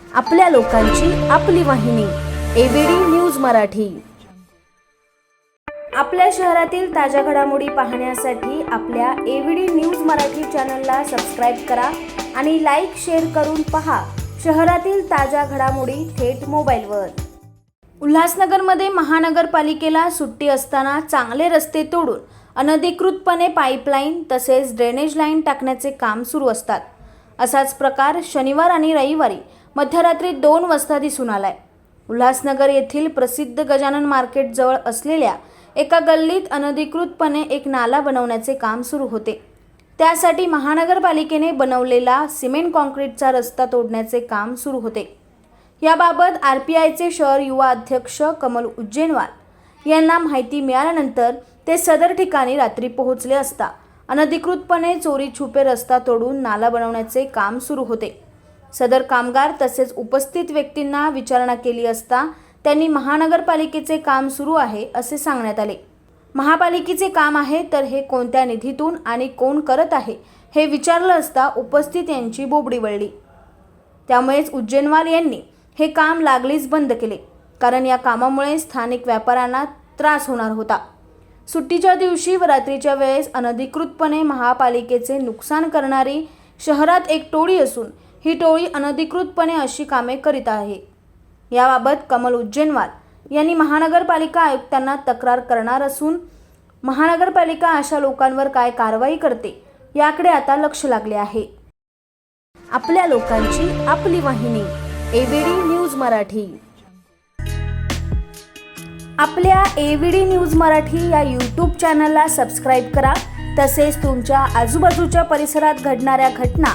आपल्या लोकांची आपली वाहिनी एबीडी न्यूज मराठी. आपल्या शहरातील ताज्या घडामोडी पाहण्यासाठी आपल्या एबीडी न्यूज मराठी चॅनलला सबस्क्राईब करा आणि लाईक शेअर करून पहा शहरातील ताज्या घडामोडी थेट मोबाईलवर. उल्हासनगरमध्ये महानगरपालिकेला सुट्टी असताना चांगले रस्ते तोडून अनधिकृतपणे पाईपलाईन तसेच ड्रेनेज लाईन टाकण्याचे काम सुरू असतात. असाच प्रकार शनिवार आणि रविवारी मध्यरात्री दोन वाजता दिसून आलाय. उल्हासनगर येथील प्रसिद्ध गजानन मार्केट जवळ असलेल्या एका गल्लीत अनधिकृतपणे एक नाला बनवण्याचे काम सुरू होते. त्यासाठी महानगरपालिकेने बनवलेला सिमेंट कॉन्क्रीटचा रस्ता तोडण्याचे काम सुरू होते. याबाबत आर पी आयचे शहर युवा अध्यक्ष कमल उज्जैनवाल यांना माहिती मिळाल्यानंतर ते सदर ठिकाणी रात्री पोहोचले असता अनधिकृतपणे चोरी छुपे रस्ता तोडून नाला बनवण्याचे काम सुरू होते. सदर कामगार तसेच उपस्थित व्यक्तींना विचारणा केली असता त्यांनी महानगरपालिकेचे काम सुरू आहे असे सांगण्यात आले. महापालिकेचे काम आहे तर हे कोणत्या निधीतून आणि कोण करत आहे हे विचारलं असता उपस्थित यांची बोबडी वळली. त्यामुळेच उज्जैनवाल यांनी हे काम लागलीच बंद केले कारण या कामामुळे स्थानिक व्यापाऱ्यांना त्रास होणार होता. सुट्टीच्या दिवशी व रात्रीच्या वेळेस अनधिकृतपणे महापालिकेचे नुकसान करणारी शहरात एक टोळी असून ही टोळी अनधिकृतपणे अशी कामे करीत आहे. याबाबत कमल उज्जैनवाल यांनी महानगरपालिका आयुक्तांना तक्रार करणार असून महानगरपालिका अशा लोकांवर काय कारवाई करते याकडे आता लक्ष लागले आहे. आपल्या लोकांची आपली वाहिनी एबीडी न्यूज मराठी. आपल्या एबीडी न्यूज मराठी या यूट्यूब चॅनलला सबस्क्राईब करा. तसेच तुमच्या आजूबाजूच्या परिसरात घडणाऱ्या घटना